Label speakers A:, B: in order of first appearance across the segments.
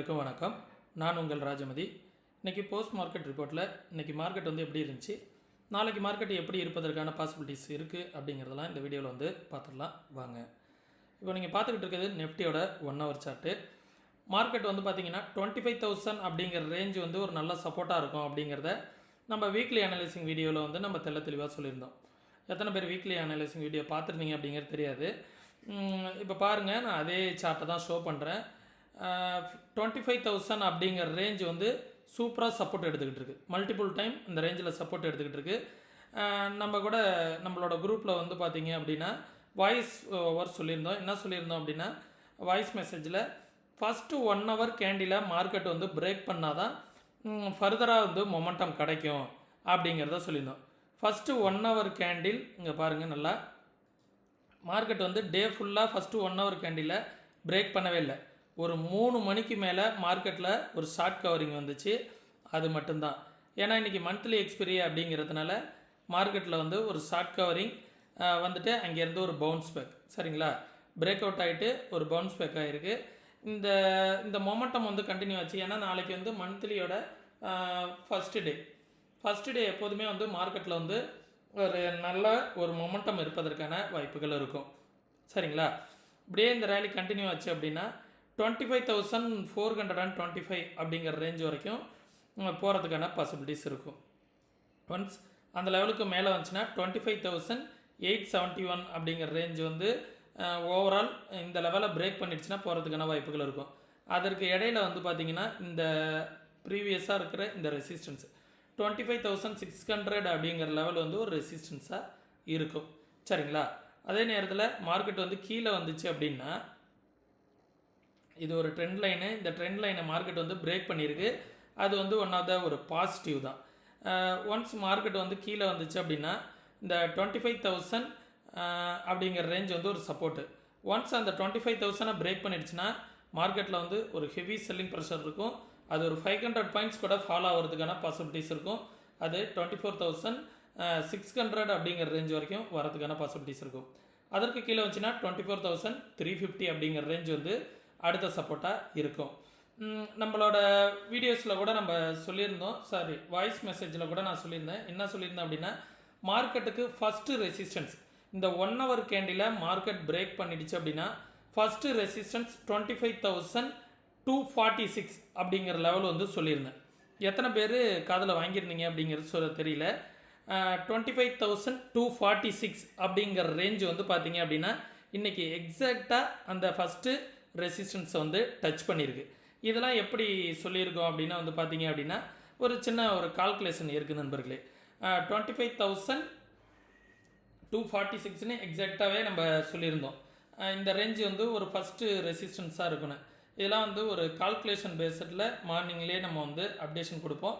A: வணக்கம் வணக்கம். நான் உங்கள் ராஜமதி. இன்றைக்கி போஸ்ட் மார்க்கெட் ரிப்போர்ட்டில் இன்றைக்கி மார்க்கெட் வந்து எப்படி இருந்துச்சு? நாளைக்கு மார்க்கெட் எப்படி இருப்பதற்கான பாசிபிலிட்டிஸ் இருக்குது அப்படிங்கிறதெல்லாம் இந்த வீடியோவில் வந்து பார்த்துடலாம். வாங்க. இப்போ நீங்கள் பார்த்துக்கிட்டு இருக்கிறது நெஃப்டியோட ஒன் ஹவர் சார்ட்டு மார்க்கெட் வந்து பார்த்தீங்கன்னா டுவெண்ட்டி ஃபைவ் தௌசண்ட் அப்படிங்கிற ரேஞ்ச் வந்து ஒரு நல்ல சப்போர்ட்டாக இருக்கும் அப்படிங்கிறத நம்ம வீக்லி அனலைசிங் வீடியோவில் வந்து நம்ம தெள்ள தெளிவாக சொல்லியிருந்தோம். எத்தனை பேர் வீக்லி அனலைசிங் வீடியோ பார்த்துருந்தீங்க அப்படிங்கிறது தெரியாது. இப்போ பாருங்கள் நான் அதே சார்ட்டை தான் ஷோ பண்ணுறேன் டுவெண்ட்டி ஃபைவ் தௌசண்ட் அப்படிங்கிற ரேஞ்ச் வந்து சூப்பராக சப்போர்ட் எடுத்துக்கிட்டு இருக்கு மல்டிபிள் டைம் இந்த ரேஞ்சில் சப்போர்ட் எடுத்துக்கிட்டு இருக்கு நம்ம கூட நம்மளோட குரூப்பில் வந்து பார்த்தீங்க அப்படின்னா வாய்ஸ் ஓவர் சொல்லியிருந்தோம். என்ன சொல்லியிருந்தோம் அப்படின்னா வாய்ஸ் மெசேஜில் first one hour candle market வந்து பிரேக் பண்ணால் தான் ஃபர்தராக வந்து மொமெண்டம் கிடைக்கும் அப்படிங்கிறத சொல்லியிருந்தோம். ஃபஸ்ட்டு ஒன் ஹவர் கேண்டில் இங்கே பாருங்கள் நல்லா மார்க்கெட் வந்து டே ஃபுல்லாக first one hour candle break பண்ணவே இல்லை. ஒரு மூணு மணிக்கு மேலே மார்க்கெட்டில் ஒரு ஷார்ட் கவரிங் வந்துச்சு. அது மட்டும்தான். ஏன்னா இன்றைக்கி மந்த்லி எக்ஸ்பிரி அப்படிங்கிறதுனால மார்க்கெட்டில் வந்து ஒரு ஷார்ட் கவரிங் வந்துட்டு அங்கேருந்து ஒரு பவுன்ஸ் பேக் சரிங்களா? பிரேக் அவுட் ஆகிட்டு ஒரு பவுன்ஸ் பேக் ஆகிருக்கு இந்த இந்த மொமெண்டம் வந்து கண்டினியூ ஆச்சு. ஏன்னா நாளைக்கு வந்து மந்த்லியோட ஃபஸ்ட்டு டே ஃபஸ்ட்டு டே எப்போதுமே வந்து மார்க்கெட்டில் வந்து ஒரு நல்ல ஒரு மொமெண்டம் இருப்பதற்கான வாய்ப்புகள் இருக்கும். சரிங்களா? இப்படியே இந்த ரேலி கண்டினியூ ஆச்சு அப்படின்னா twenty five thousand four hundred and twenty five அப்படிங்கிற ரேஞ்ச் வரைக்கும் போகிறதுக்கான பாசிபிலிட்டிஸ் இருக்கும். ஒன்ஸ் அந்த லெவலுக்கு மேலே வந்துச்சுன்னா twenty five thousand eight seventy one அப்படிங்கிற ரேஞ்ச் வந்து ஓவரால் இந்த லெவலை பிரேக் பண்ணிடுச்சுன்னா போகிறதுக்கான வாய்ப்புகள் இருக்கும். அதற்கு இடையில வந்து பார்த்தீங்கன்னா இந்த ப்ரீவியஸாக இருக்கிற இந்த resistance twenty five thousand six hundred அப்படிங்கிற லெவல் வந்து ஒரு ரெசிஸ்டன்ஸாக இருக்கும். சரிங்களா? அதே நேரத்தில் மார்க்கெட் வந்து கீழே வந்துச்சு அப்படின்னா இது ஒரு ட்ரெண்ட் லைனு இந்த ட்ரெண்ட் லைனை மார்க்கெட் வந்து பிரேக் பண்ணியிருக்கு. அது வந்து ஒன் ஆஃப் த ஒரு பாசிட்டிவ் தான். ஒன்ஸ் மார்க்கெட் வந்து கீழே வந்துச்சு அப்படின்னா இந்த டுவெண்ட்டி ஃபைவ் தௌசண்ட் அப்படிங்கிற ரேஞ்ச் வந்து ஒரு சப்போர்ட்டு ஒன்ஸ் அந்த டுவெண்ட்டி ஃபைவ் தௌசண்டை பிரேக் பண்ணிடுச்சுன்னா மார்க்கெட்டில் வந்து ஒரு ஹெவி செல்லிங் ப்ரெஷர் இருக்கும். அது ஒரு ஃபைவ் ஹண்ட்ரட் பாயிண்ட்ஸ் கூட ஃபாலோ ஆகிறதுக்கான பாசிபிலிட்டிஸ் இருக்கும். அது twenty four thousand six hundred அப்படிங்கிற ரேஞ்ச் வரைக்கும் வரதுக்கான பாசிபிலிட்டிஸ் இருக்கும். அதற்கு கீழே வந்துச்சுன்னா twenty four thousand three fifty அப்படிங்கிற ரேஞ்ச் வந்து அடுத்த சப்போர்ட்டாக இருக்கும். நம்மளோட வீடியோஸில் கூட நம்ம சொல்லியிருந்தோம். சாரி வாய்ஸ் மெசேஜில் கூட நான் சொல்லியிருந்தேன். என்ன சொல்லியிருந்தேன் அப்படின்னா மார்க்கெட்டுக்கு ஃபஸ்ட்டு ரெசிஸ்டன்ஸ் இந்த one hour candle market break பண்ணிடுச்சு அப்படின்னா first resistance twenty five thousand two forty six அப்படிங்கிற லெவல் வந்து சொல்லியிருந்தேன். எத்தனை பேர் காதில் வாங்கியிருந்தீங்க அப்படிங்கிறது சொல்ல தெரியல. Twenty five thousand two forty six அப்படிங்கிற ரேஞ்சு வந்து பார்த்தீங்க அப்படின்னா இன்றைக்கி எக்ஸாக்டாக அந்த ஃபஸ்ட்டு ரெசிஸ்டன்ஸை வந்து டச் பண்ணியிருக்கு. இதெல்லாம் எப்படி சொல்லியிருக்கோம் அப்படின்னா வந்து பார்த்தீங்க அப்படின்னா ஒரு சின்ன ஒரு கால்குலேஷன் இருக்குது நண்பர்களே. Twenty five thousand two forty சிக்ஸ்னு எக்ஸாக்டாகவே நம்ம சொல்லியிருந்தோம். இந்த ரேஞ்சு வந்து ஒரு ஃபஸ்ட்டு ரெசிஸ்டன்ஸாக இருக்கணும் இதெல்லாம் வந்து ஒரு கால்குலேஷன் பேஸில் மார்னிங்லேயே நம்ம வந்து அப்டேஷன் கொடுப்போம்.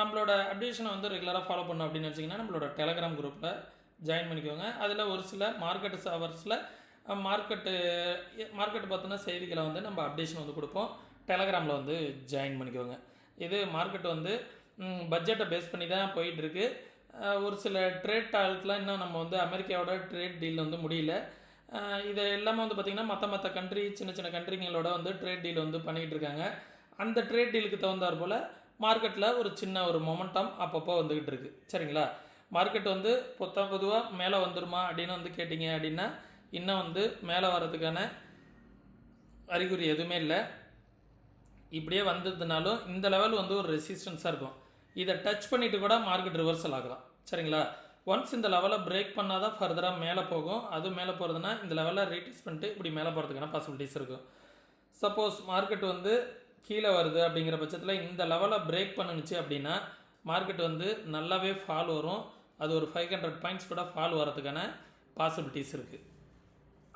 A: நம்மளோட அப்டேஷனை வந்து ரெகுலராக ஃபாலோ பண்ணோம் அப்படின்னு வச்சிங்கன்னா நம்மளோட டெலகிராம் குரூப்பில் ஜாயின் பண்ணிக்கோங்க. அதில் ஒரு சில மார்க்கெட் ஹவர்ஸில் மார்க்கெட்டு மார்க்கெட் பார்த்தோன்னா செய்திகளை வந்து நம்ம அப்டேஷன் வந்து கொடுப்போம். டெலகிராமில் வந்து ஜாயின் பண்ணிக்கோங்க. இது மார்க்கெட் வந்து பட்ஜெட்டை பேஸ் பண்ணி தான் போயிட்டுருக்கு. ஒரு சில ட்ரேட் டால்க்கெலாம் இன்னும் நம்ம வந்து அமெரிக்காவோட ட்ரேட் டீல் வந்து முடியல. இது எல்லாமே வந்து பார்த்திங்கன்னா மற்ற மற்ற கண்ட்ரி சின்ன சின்ன கண்ட்ரிங்களோட வந்து ட்ரேட் டீல் வந்து பண்ணிகிட்டு இருக்காங்க. அந்த ட்ரேட் டீலுக்கு தகுந்தாற் போல் மார்க்கெட்டில் ஒரு சின்ன ஒரு மொமெண்டம் அப்பப்போ வந்துக்கிட்டு இருக்குது சரிங்களா? மார்க்கெட் வந்து பொத்தம் பொதுவாக மேலே வந்துருமா அப்படின்னு வந்து கேட்டிங்க அப்படின்னா இன்னும் வந்து மேலே வர்றதுக்கான அறிகுறி எதுவுமே இல்லை. இப்படியே வந்ததுனாலும் இந்த லெவல் வந்து ஒரு ரெசிஸ்டன்ஸாக இருக்கும். இதை டச் பண்ணிவிட்டு கூட மார்க்கெட் ரிவர்சல் ஆகலாம். சரிங்களா? ஒன்ஸ் இந்த லெவலை பிரேக் பண்ணால் தான் ஃபர்தராக மேலே போகும். அது மேலே போகிறதுனா இந்த லெவலில் ரீட்டெஸ்ட் பண்ணிட்டு இப்படி மேலே போகிறதுக்கான பாசிபிலிட்டிஸ் இருக்கும். சப்போஸ் மார்க்கெட் வந்து கீழே வருது அப்படிங்கிற பட்சத்தில் இந்த லெவலை பிரேக் பண்ணுச்சு அப்படின்னா மார்க்கெட் வந்து நல்லாவே ஃபால் வரும். அது ஒரு ஃபைவ் ஹண்ட்ரட் பாயிண்ட்ஸ் கூட ஃபால் வரதுக்கான பாசிபிலிட்டிஸ் இருக்குது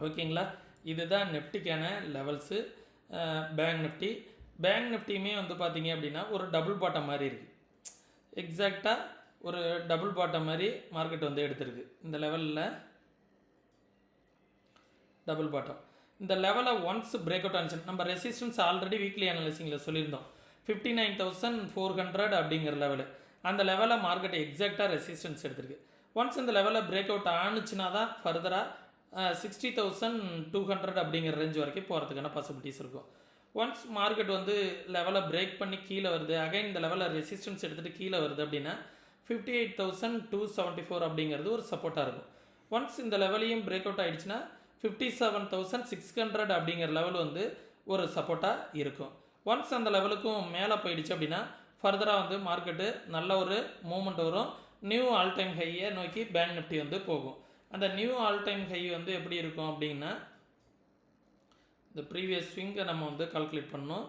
A: ஓகேங்களா? இதுதான் நெஃப்டிக்கான லெவல்ஸு பேங்க் நிஃப்டி பேங்க் நிஃப்டியுமே வந்து பார்த்தீங்க அப்படின்னா ஒரு டபுள் பாட்டம் மாதிரி இருக்குது எக்ஸாக்டாக ஒரு டபுள் பாட்டம் மாதிரி மார்க்கெட் வந்து எடுத்திருக்கு. இந்த லெவலில் டபுள் பாட்டம் இந்த லெவலை ஒன்ஸ் பிரேக் அவுட் ஆனிச்சு. நம்ம ரெசிஸ்டன்ஸ் ஆல்ரெடி வீக்லி அனலைசிங்கில் சொல்லியிருந்தோம். Fifty nine thousand four hundred அப்படிங்கிற லெவலு அந்த லெவலில் மார்க்கெட் எக்ஸாக்டாக ரெசிஸ்டன்ஸ் எடுத்திருக்கு. ஒன்ஸ் இந்த லெவலில் பிரேக் அவுட் ஆணுச்சுன்னா தான் ஃபர்தராக சிக்ஸ்டி தௌசண்ட் டூ ஹண்ட்ரட் அப்படிங்கிற ரேஞ்ச் வரைக்கும் போகிறதுக்கான பாசிபிலிட்டிஸ் இருக்கும். ஒன்ஸ் மார்க்கெட் வந்து லெவலை பிரேக் பண்ணி கீழே வருது அகைன் இந்த லெவலில் ரெசிஸ்டன்ஸ் எடுத்துகிட்டு கீழே வருது அப்படின்னா fifty eight thousand two seventy four அப்படிங்கிறது ஒரு சப்போர்ட்டாக இருக்கும். ஒன்ஸ் இந்த லெவலையும் பிரேக் அவுட் ஆகிடுச்சுன்னா fifty seven thousand six hundred அப்படிங்கிற லெவல் வந்து ஒரு சப்போர்ட்டாக இருக்கும். ஒன்ஸ் அந்த லெவலுக்கும் மேலே போயிடுச்சு அப்படின்னா ஃபர்தராக வந்து மார்க்கெட்டு நல்ல ஒரு மூமெண்ட் வரும். நியூ ஆல் டைம் ஹையை நோக்கி பேங்க் நிஃப்டி வந்து போகும். அந்த நியூ ஆல் டைம் ஹை வந்து எப்படி இருக்கும் அப்படின்னா இந்த ப்ரீவியஸ் ஸ்விங்கை நம்ம வந்து கால்குலேட் பண்ணோம்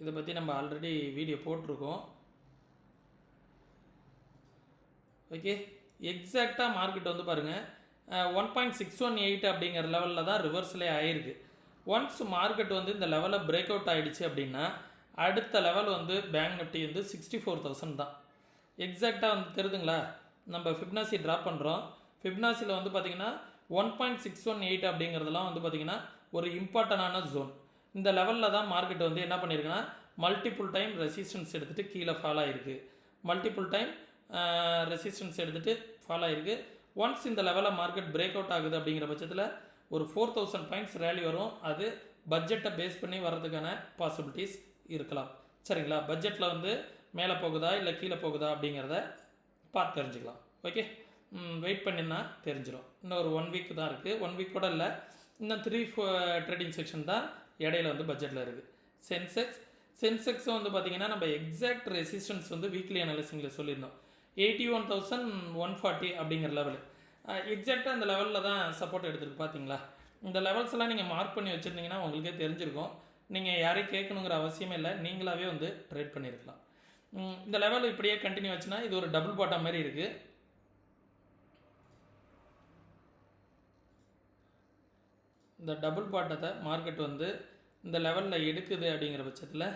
A: இதை பற்றி நம்ம ஆல்ரெடி வீடியோ போட்டிருக்கோம். ஓகே எக்ஸாக்டாக மார்க்கெட் வந்து பாருங்கள் one point six one eight அப்படிங்கிற லெவலில் தான் ரிவர்ஸ்லே ஆயிருக்கு. ஒன்ஸ் மார்க்கெட் வந்து இந்த லெவலில் பிரேக் அவுட் ஆகிடுச்சு அப்படின்னா அடுத்த லெவல் வந்து பேங்க் நிஃப்டி வந்து சிக்ஸ்டி ஃபோர் தௌசண்ட் தான் எக்ஸாக்டாக வந்து தெரியுதுங்களா நம்ம ஃபிப்னாசி ட்ராப் பண்ணுறோம் ஃபிப்னாசியில் வந்து பார்த்திங்கன்னா one point six one eight அப்படிங்கிறதுலாம் வந்து பார்த்திங்கன்னா ஒரு இம்பார்ட்டண்டான ஜோன் இந்த லெவலில் தான் மார்க்கெட் வந்து என்ன பண்ணியிருக்குன்னா மல்டிபிள் டைம் ரெசிஸ்டன்ஸ் எடுத்துகிட்டு கீழே ஃபால் ஆகிருக்கு மல்டிபிள் டைம் ரெசிஸ்டன்ஸ் எடுத்துகிட்டு ஃபால் ஆகிருக்கு ஒன்ஸ் இந்த லெவலில் மார்க்கெட் பிரேக் அவுட் ஆகுது அப்படிங்கிற பட்சத்தில் ஒரு ஃபோர் தௌசண்ட் பாயிண்ட்ஸ் ரேலி வரும். அது பட்ஜெட்டை பேஸ் பண்ணி வர்றதுக்கான பாசிபிலிட்டிஸ் இருக்கலாம். சரிங்களா? பட்ஜெட்டில் வந்து மேலே போகுதா இல்லை கீழே போகுதா அப்படிங்கிறத பார்த்து தெரிஞ்சுக்கலாம். ஓகே வெயிட் பண்ணினா தெரிஞ்சிடும் இன்னும் ஒரு ஒன் வீக் தான் இருக்குது ஒன் வீக் கூட இல்லை. இன்னும் த்ரீ ஃபோ ட்ரேடிங் செக்ஷன் தான் இடையில வந்து பட்ஜெட்டில் இருக்குது சென்செக்ஸ் சென்செக்ஸும் வந்து பார்த்திங்கன்னா நம்ம எக்ஸாக்ட் ரெசிஸ்டன்ஸ் வந்து வீக்லி அனலிசிங்கில் சொல்லியிருந்தோம். Eighty one thousand one forty அப்படிங்கிற லெவலு எக்ஸாக்டாக அந்த லெவலில் தான் சப்போர்ட் எடுத்துருக்கு பார்த்தீங்களா இந்த லெவல்ஸ் எல்லாம் நீங்கள் மார்க் பண்ணி வச்சுருந்தீங்கன்னா உங்களுக்கே தெரிஞ்சிருக்கும். நீங்கள் யாரையும் கேட்கணுங்கிற அவசியமே இல்லை. நீங்களாகவே வந்து ட்ரேட் பண்ணியிருக்கலாம் இந்த லெவல் இப்படியே கண்டினியூ ஆச்சுன்னா இது ஒரு டபுள் பாட்டம் மாதிரி இருக்குது இந்த டபுள் பாட்டத்தை மார்க்கெட் வந்து இந்த லெவலில் எடுக்குது அப்படிங்கிற பட்சத்தில்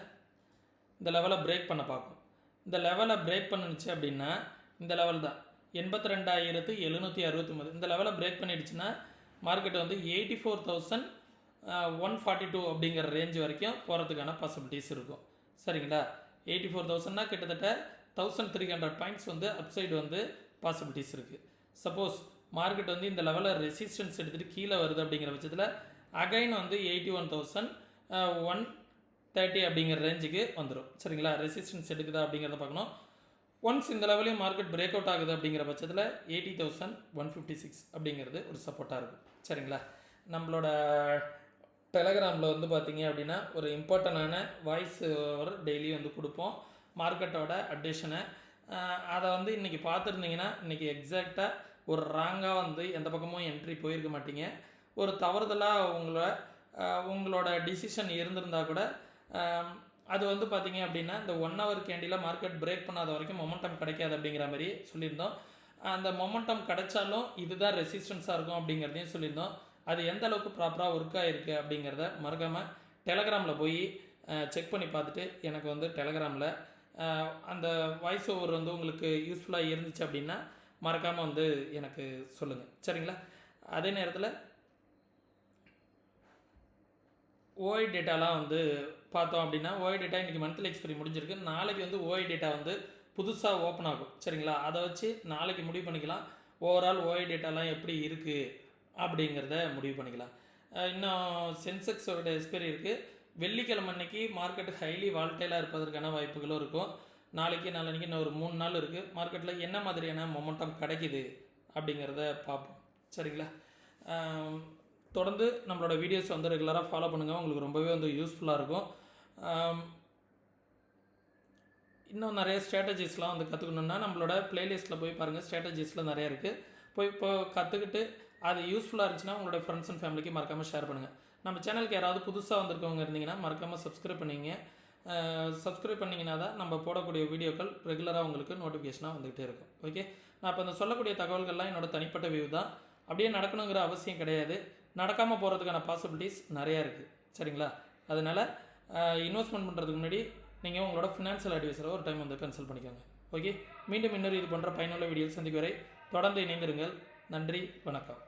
A: இந்த லெவலை பிரேக் பண்ண பார்க்கும். இந்த லெவலை பிரேக் பண்ணுச்சு அப்படின்னா இந்த லெவல் தான். எண்பத்தி ரெண்டாயிரத்து எழுநூற்றி அறுபத்தி ஒம்பது இந்த லெவலை பிரேக் பண்ணிடுச்சுன்னா மார்க்கெட் வந்து eighty four thousand one forty two அப்படிங்கிற ரேஞ்ச் வரைக்கும் போகிறதுக்கான பாசிபிலிட்டிஸ் இருக்கும். சரிங்களா? எயிட்டி ஃபோர் தௌசண்ட்னா கிட்டத்தட்ட தௌசண்ட் த்ரீ ஹண்ட்ரட் பாயிண்ட்ஸ் வந்து அப்சைடு வந்து பாசிபிலிட்டிஸ் இருக்குது சப்போஸ் மார்க்கெட் வந்து இந்த லெவலில் ரெசிஸ்டன்ஸ் எடுத்துகிட்டு கீழே வருது அப்படிங்கிற பட்சத்தில் அகைன் வந்து eighty one thousand one thirty அப்படிங்கிற ரேஞ்சுக்கு வந்துடும் சரிங்களா? ரெசிஸ்டன்ஸ் எடுக்குதா அப்படிங்கிறத பார்க்கணும். ஒன்ஸ் இந்த லெவலையும் மார்க்கெட் பிரேக் அவுட் ஆகுது அப்படிங்கிற பட்சத்தில் eighty thousand one fifty six அப்படிங்கிறது ஒரு சப்போர்ட்டாக இருக்கும். சரிங்களா? நம்மளோட டெலகிராமில் வந்து பார்த்தீங்க அப்படின்னா ஒரு இம்பார்ட்டண்டான வாய்ஸ் ஒரு டெய்லி வந்து கொடுப்போம். மார்க்கெட்டோட அப்டேஷனை அதை வந்து இன்றைக்கி பார்த்துருந்தீங்கன்னா இன்றைக்கி எக்ஸாக்டாக ஒரு ராங்காக வந்து எந்த பக்கமும் என்ட்ரி போயிருக்க மாட்டீங்க. ஒரு தவறுதலாக உங்களை உங்களோட டிசிஷன் இருந்திருந்தா கூட அது வந்து பார்த்தீங்க அப்படின்னா இந்த ஒன் ஹவர் கேண்டியில் மார்க்கெட் பிரேக் பண்ணாத வரைக்கும் மொமெண்டம் கிடைக்காது அப்படிங்கிற மாதிரி சொல்லியிருந்தோம். அந்த மொமெண்டம் கிடைச்சாலும் இதுதான் ரெசிஸ்டன்ஸாக இருக்கும் அப்படிங்கிறதையும் சொல்லியிருந்தோம். அது எந்த அளவுக்கு ப்ராப்பராக ஒர்க் ஆகிருக்கு அப்படிங்கிறத மறக்காமல் டெலகிராமில் போய் செக் பண்ணி பார்த்துட்டு எனக்கு வந்து டெலகிராமில் அந்த வாய்ஸ் ஓவர் வந்து உங்களுக்கு யூஸ்ஃபுல்லாக இருந்துச்சு அப்படின்னா மறக்காமல் வந்து எனக்கு சொல்லுங்கள் சரிங்களா? அதே நேரத்தில் ஓஐ டேட்டாலாம் வந்து பார்த்தோம் அப்படின்னா ஓஐ டேட்டா இன்றைக்கி மந்த்லி எக்ஸ்பைரி முடிஞ்சிருக்கு. நாளைக்கு வந்து ஓஐ டேட்டா வந்து புதுசாக ஓப்பன் ஆகும். சரிங்களா? அதை வச்சு நாளைக்கு முடிவு பண்ணிக்கலாம். ஓவரால் ஓஐ டேட்டாலாம் எப்படி இருக்குது அப்படிங்கிறத முடிவு பண்ணிக்கலாம். இன்னும் சென்செக்ஸோட எக்ஸ்பைரி இருக்குது வெள்ளிக்கிழமை அன்னைக்கு மார்க்கெட் ஹைலி வால்டைலாக இருப்பதற்கான வாய்ப்புகளும் இருக்கும். நாளைக்கு நாளைக்கு இன்னும் ஒரு மூணு நாள் இருக்குது மார்க்கெட்டில் என்ன மாதிரியான மொமெண்டம் கிடைக்குது அப்படிங்கிறத பார்ப்போம். சரிங்களா? தொடர்ந்து நம்மளோட வீடியோஸ் வந்து ரெகுலராக ஃபாலோ பண்ணுங்கள் உங்களுக்கு ரொம்பவே வந்து யூஸ்ஃபுல்லாக இருக்கும். இன்னும் நிறைய ஸ்ட்ராட்டஜிஸ்லாம் வந்து கற்றுக்கணுன்னா நம்மளோட ப்ளேலிஸ்ட்டில் போய் பாருங்கள் ஸ்ட்ராட்டஜிஸ்லாம் நிறைய இருக்குது போய் இப்போ கற்றுக்கிட்டு அது யூஸ்ஃபுல்லாக இருந்துச்சுன்னா உங்களோட ஃப்ரெண்ட்ஸ் அண்ட் ஃபேமிலிக்கு மறக்காமல் ஷேர் பண்ணுங்கள் நம்ம சேனலுக்கு யாராவது புதுசாக வந்திருக்கவங்க இருந்தீங்கன்னா மறக்காமல் சப்ஸ்கிரைப் பண்ணிங்க. சப்ஸ்கிரைப் பண்ணிங்கன்னா தான் நம்ம போடக்கூடிய வீடியோக்கள் ரெகுலராக உங்களுக்கு நோட்டிஃபிகேஷனாக வந்துகிட்டே இருக்கும். ஓகே நான் இப்போ இந்த சொல்லக்கூடிய தகவல்கள்லாம் என்னோட தனிப்பட்ட வியூ தான். அப்படியே நடக்கணுங்கிற அவசியம் கிடையாது. நடக்காமல் போகிறதுக்கான பாசிபிலிட்டிஸ் நிறையா இருக்குது சரிங்களா? அதனால் இன்வெஸ்ட்மெண்ட் பண்ணுறதுக்கு முன்னாடி நீங்கள் உங்களோட ஃபினான்ஷியல் அட்வைஸரை ஒரு டைம் வந்து கன்சல்ட் பண்ணிக்கோங்க. ஓகே மீண்டும் இன்னொரு இது போன்ற பயனுள்ள வீடியோ சந்திக்கு வரை தொடர்ந்து இணைந்திருங்கள். நன்றி வணக்கம்.